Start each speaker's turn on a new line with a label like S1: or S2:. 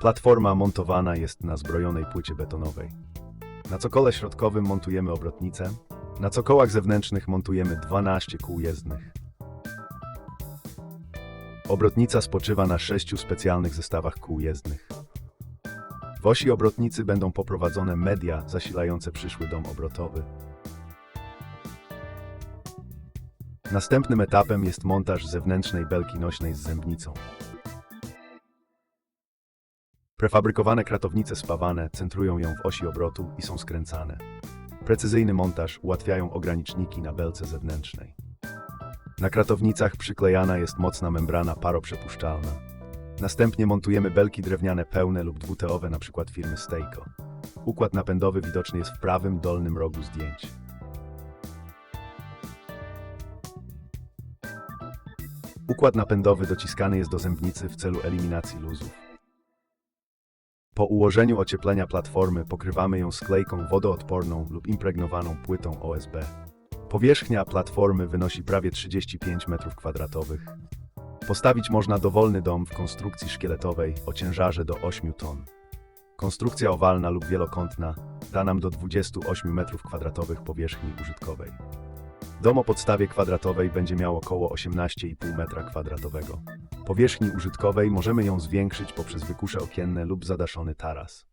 S1: Platforma montowana jest na zbrojonej płycie betonowej. Na cokole środkowym montujemy obrotnicę, na cokołach zewnętrznych montujemy 12 kół jezdnych. Obrotnica spoczywa na sześciu specjalnych zestawach kół jezdnych. W osi obrotnicy będą poprowadzone media zasilające przyszły dom obrotowy. Następnym etapem jest montaż zewnętrznej belki nośnej z zębnicą. Prefabrykowane kratownice spawane centrują ją w osi obrotu i są skręcane. Precyzyjny montaż ułatwiają ograniczniki na belce zewnętrznej. Na kratownicach przyklejana jest mocna membrana paroprzepuszczalna. Następnie montujemy belki drewniane pełne lub dwuteowe np. firmy Steico. Układ napędowy widoczny jest w prawym dolnym rogu zdjęć. Układ napędowy dociskany jest do zębnicy w celu eliminacji luzów. Po ułożeniu ocieplenia platformy pokrywamy ją sklejką wodoodporną lub impregnowaną płytą OSB. Powierzchnia platformy wynosi prawie 35 m2. Postawić można dowolny dom w konstrukcji szkieletowej o ciężarze do 8 ton. Konstrukcja owalna lub wielokątna da nam do 28 m2 powierzchni użytkowej. Dom o podstawie kwadratowej będzie miał około 18,5 m2. Powierzchni użytkowej możemy ją zwiększyć poprzez wykusze okienne lub zadaszony taras.